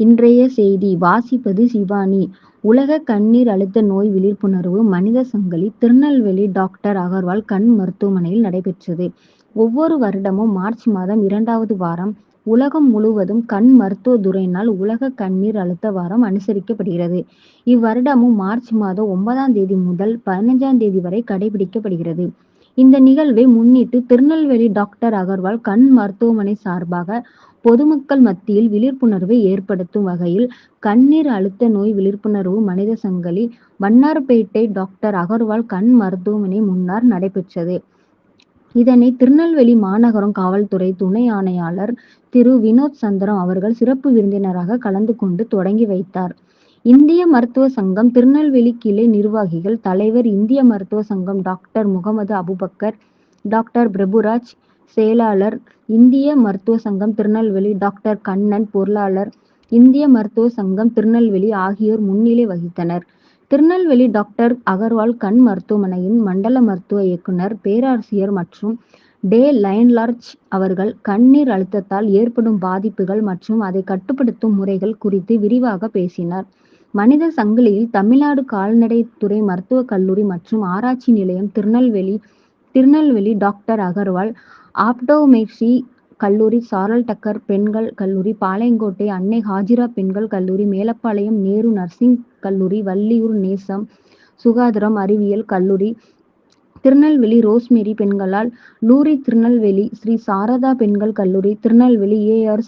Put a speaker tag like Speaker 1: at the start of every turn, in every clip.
Speaker 1: இன்றைய செய்தி வாசிப்பது சிவானி உலக கண்ணீர் அழுத்த நோய் விழிப்புணர்வு மனித சங்கிலி திருநெல்வேலி டாக்டர் அகர்வால் கண் மருத்துவமனையில் நடைபெற்றது. ஒவ்வொரு வருடமும் மார்ச் மாதம் இரண்டாவது வாரம் உலகம் முழுவதும் கண் மருத்துவ துறையினால் உலக கண்ணீர் அழுத்த வாரம் அனுசரிக்கப்படுகிறது. இவ்வருடமும் மார்ச் மாதம் ஒன்பதாம் தேதி முதல் பதினைஞ்சாம் தேதி வரை கடைபிடிக்கப்படுகிறது. இந்த நிகழ்வை முன்னிட்டு திருநெல்வேலி டாக்டர் அகர்வால் கண் மருத்துவமனை சார்பாக பொதுமக்கள் மத்தியில் விழிப்புணர்வை ஏற்படுத்தும் வகையில் கண்ணீர் அழுத்த நோய் விழிப்புணர்வு மனித சங்கிலி வண்ணார்பேட்டை டாக்டர் அகர்வால் கண் மருத்துவமனை முன்னர் நடைபெற்றது. இதனை திருநெல்வேலி மாநகரம் காவல்துறை துணை ஆணையாளர் திரு வினோத் சந்திரம் அவர்கள் சிறப்பு விருந்தினராக கலந்து கொண்டு தொடங்கி வைத்தார். இந்திய மருத்துவ சங்கம் திருநெல்வேலி கிளை நிர்வாகிகள் தலைவர் இந்திய மருத்துவ சங்கம் டாக்டர் முகமது அபுபக்கர் டாக்டர் பிரபுராஜ் செயலாளர் இந்திய மருத்துவ சங்கம் திருநெல்வேலி டாக்டர் கண்ணன் பொருளாளர் இந்திய மருத்துவ சங்கம் திருநெல்வேலி ஆகியோர் முன்னிலை வகித்தனர். திருநெல்வேலி டாக்டர் அகர்வால் கண் மருத்துவமனையின் மண்டல மருத்துவ இயக்குனர் பேராசிரியர் மற்றும் டே லைன்லார்ஜ் அவர்கள் கண்ணீர் அழுத்தத்தால் ஏற்படும் பாதிப்புகள் மற்றும் அதை கட்டுப்படுத்தும் முறைகள் குறித்து விரிவாக பேசினார். மனித சங்கிலியில் தமிழ்நாடு கால்நடைத்துறை மருத்துவக் கல்லூரி மற்றும் ஆராய்ச்சி நிலையம் திருநெல்வேலி திருநெல்வேலி டாக்டர் அகர்வால் ஆப்டோமெட்ரி கல்லூரி சாரல் டக்கர் பெண்கள் கல்லூரி பாளையங்கோட்டை அன்னை ஹாஜிரா பெண்கள் கல்லூரி மேலப்பாளையம் நேரு நர்சிங் கல்லூரி வள்ளியூர் நேசம் சுகாதாரம் அறிவியல் கல்லூரி திருநெல்வேலி ரோஸ்மேரி பெண்களால் லூரி திருநெல்வேலி ஸ்ரீ சாரதா பெண்கள் கல்லூரி திருநெல்வேலி ஏ. ஆர்.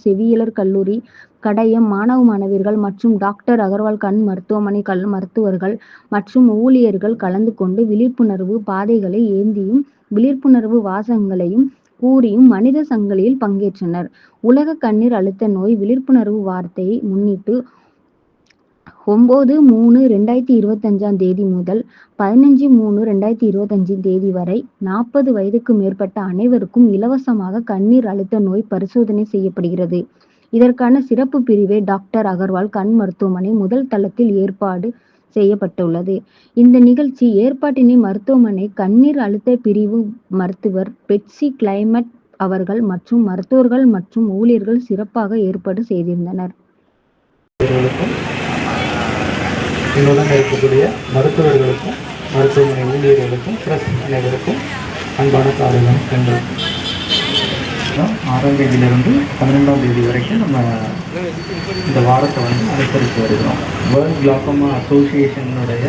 Speaker 1: கல்லூரி கடையம் மாணவ மாணவியர்கள் மற்றும் டாக்டர் அகர்வால் கண் மருத்துவமனை கல் மருத்துவர்கள் மற்றும் ஊழியர்கள் கலந்து கொண்டு விழிப்புணர்வு பாதைகளை ஏந்தியும் விழிப்புணர்வு வாசகங்களையும் கூறியும் மனித சங்கிலியில் பங்கேற்றனர். உலக கண்ணீர் அழுத்த நோய் விழிப்புணர்வு வார்த்தையை முன்னிட்டு ஒன்பது மூணு ரெண்டாயிரத்தி இருபத்தஞ்சாம் தேதி முதல் பதினஞ்சு மூணு ரெண்டாயிரத்தி இருபத்தஞ்சு தேதி வரை நாற்பது வயதுக்கு மேற்பட்ட அனைவருக்கும் இலவசமாக கண்ணீர் அழுத்த நோய் பரிசோதனை செய்யப்படுகிறது. இதற்கான சிறப்பு பிரிவை டாக்டர் அகர்வால் கண் மருத்துவமனை முதல் தளத்தில் ஏற்பாடு செய்யப்பட்டுள்ளது. இந்த நிகழ்ச்சி ஏற்பாட்டினை மருத்துவமனை கண்ணீர் அழுத்த பிரிவு மருத்துவர் பெட்சி கிளைமட் அவர்கள் மற்றும் மருத்துவர்கள் மற்றும் ஊழியர்கள் சிறப்பாக ஏற்பாடு செய்திருந்தனர்.
Speaker 2: என்னுடன் இருக்கக்கூடிய மருத்துவர்களுக்கும் மருத்துவமனை ஊழியர்களுக்கும் பிரஸ் அனைவருக்கும் அன்பான காலை வணக்கங்கள் ஆறாம் தேதியிலிருந்து பன்னிரெண்டாம் தேதி வரைக்கும் நம்ம இந்த வாரத்தை வந்து அனுசரித்து வருகிறோம். வேர்ல்ட் கிளாக்கோமா அசோசியேஷனுடைய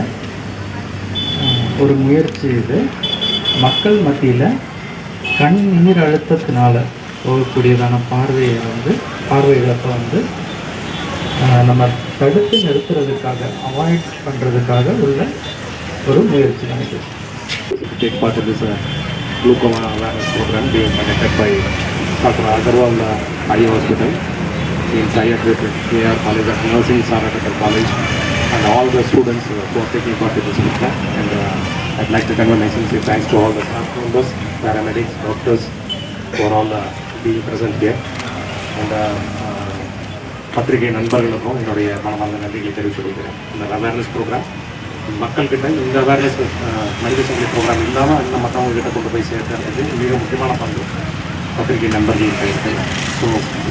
Speaker 2: ஒரு முயற்சி இது. மக்கள் மத்தியில் கண் நீர் அழுத்தத்தினால போகக்கூடியதான பார்வையை வந்து பார்வை இழப்பை வந்து நம்ம தடுத்து நிறுத்துறதுக்காக அவாய்ட் பண்ணுறதுக்காக உள்ள ஒரு முயற்சி நமக்கு
Speaker 3: take part in this uh, glaucoma awareness by Dr. Agarwal uh, Eye Hospital in Sayat with AR College of Nursing, Saratakar College, and all the students uh, who are taking part in this program. And uh, I'd like to convey my sincere thanks to all the staff members, paramedics, doctors, for all uh, being present here. And uh, uh, பத்திரிகை நண்பர்களுக்கும் என்னுடைய மனமார்ந்த நன்றிகளை தெரிவித்துக் கொள்கிறேன் இந்த awareness program மக்கள்கிட்ட இந்த அவேர்னஸ் மனித சங்கிலி ப்ரோக்ராம் இல்லாமல் இன்னும் மற்றவங்க கிட்ட கொண்டு போய் சேர்க்கறது மிக முக்கியமான பங்கு होटल के नंबर लिए तो